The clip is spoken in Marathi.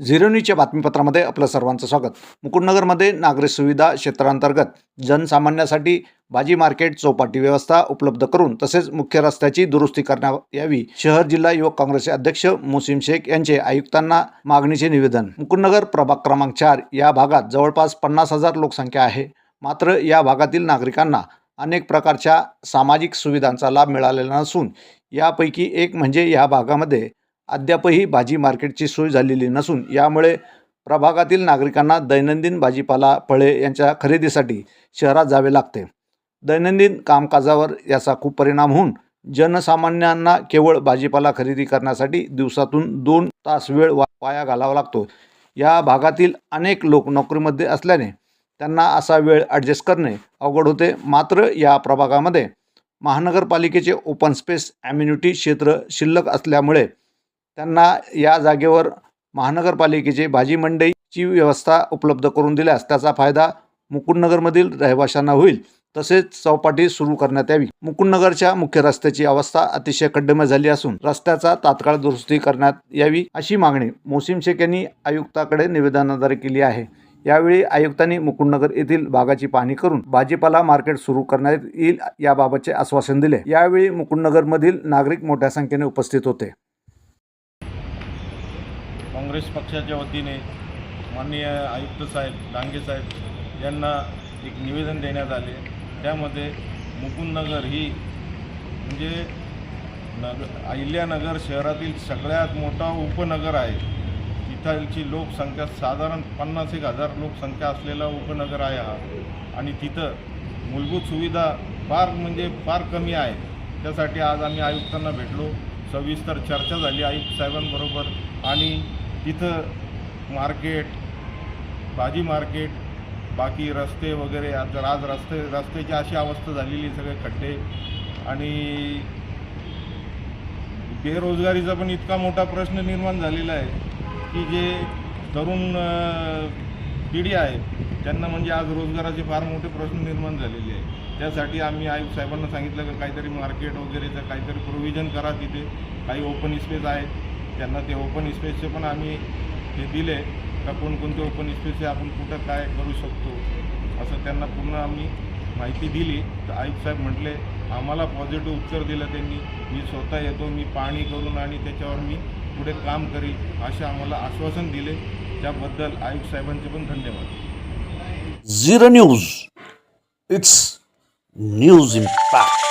झिरोनीच्या बातमीपत्रामध्ये आपलं सर्वांचं स्वागत. मुकुंदनगरमध्ये नागरी सुविधा क्षेत्रांतर्गत जनसामान्यासाठी भाजी मार्केट चौपाटी व्यवस्था उपलब्ध करून तसेच मुख्य रस्त्याची दुरुस्ती करण्यात यावी. शहर जिल्हा युवक काँग्रेसचे अध्यक्ष मुसीम शेख यांचे आयुक्तांना मागणीचे निवेदन. मुकुंदनगर प्रभाग क्रमांक चार या भागात जवळपास पन्नास हजार लोकसंख्या आहे. मात्र या भागातील नागरिकांना अनेक प्रकारच्या सामाजिक सुविधांचा लाभ मिळालेला नसून यापैकी एक म्हणजे या भागामध्ये अद्यापही भाजी मार्केटची सोय झालेली नसून यामुळे प्रभागातील नागरिकांना दैनंदिन भाजीपाला फळे यांच्या खरेदीसाठी शहरात जावे लागते. दैनंदिन कामकाजावर याचा खूप परिणाम होऊन जनसामान्यांना केवळ भाजीपाला खरेदी करण्यासाठी दिवसातून दोन तास वेळ वाया घालावा लागतो. या भागातील अनेक लोक नोकरीमध्ये असल्याने त्यांना असा वेळ ॲडजस्ट करणे अवघड होते. मात्र या प्रभागामध्ये महानगरपालिकेचे ओपन स्पेस ॲम्युनिटी क्षेत्र शिल्लक असल्यामुळे त्यांना या जागेवर महानगरपालिकेचे भाजी मंडईची व्यवस्था उपलब्ध करून दिल्यास त्याचा फायदा मुकुंदनगरमधील रहिवाशांना होईल. तसेच चौपाटी सुरू करण्यात यावी. मुकुंदनगरच्या मुख्य रस्त्याची अवस्था अतिशय खड्डेमय झाली असून रस्त्याचा तात्काळ दुरुस्ती करण्यात यावी अशी मागणी मोसिम शेख यांनी आयुक्ताकडे निवेदनाद्वारे केली आहे. यावेळी आयुक्तांनी मुकुंदनगर येथील भागाची पाहणी करून भाजीपाला मार्केट सुरू करण्यात येईल याबाबतचे आश्वासन दिले. यावेळी मुकुंदनगरमधील नागरिक मोठ्या संख्येने उपस्थित होते. काँग्रेस पक्षाच्या वतीने माननीय आयुक्त साहेब डांगे साहेब यांना एक निवेदन देण्यात आले. त्यामध्ये मुकुंदनगर ही म्हणजे नग अहिल्यानगर शहरातील सगळ्यात मोठा उपनगर आहे. तिथलची लोकसंख्या साधारण पन्नास एक हजार लोकसंख्या असलेला उपनगर आहे हा. आणि तिथं मूलभूत सुविधा फार म्हणजे फार कमी आहे त्यासाठी आज आम्ही आयुक्तांना भेटलो. सविस्तर चर्चा झाली आयुक्त साहेबांबरोबर आणि तिथं मार्केट भाजी मार्केट बाकी रस्ते वगैरे आज आज रस्ते रस्त्याची अशी अवस्था झालेली सगळे खड्डे. आणि बेरोजगारीचा पण इतका मोठा प्रश्न निर्माण झालेला आहे की जे तरुण पिढी आहे त्यांना म्हणजे आज रोजगाराचे फार मोठे प्रश्न निर्माण झालेले आहे त्यासाठी आम्ही आयुक्त साहेबांना सांगितलं की काहीतरी मार्केट वगैरेचं काहीतरी प्रोव्हिजन करा तिथे. काही ओपन स्पेस आहेत त्यांना ते ओपन स्पेसचे पण आम्ही हे दिले. का कोणकोणते ओपन स्पेस आपण कुठं काय करू शकतो? असं त्यांना पूर्ण आम्ही माहिती दिली. तर आयुक्त साहेब म्हटले आम्हाला पॉझिटिव्ह उत्तर दिलं त्यांनी. मी स्वतः येतो मी पाहणी करून आणि त्याच्यावर मी पुढे काम करील असे आम्हाला आश्वासन दिले. त्याबद्दल आयुक्त साहेबांचे पण धन्यवाद. Zero news. It's news impact.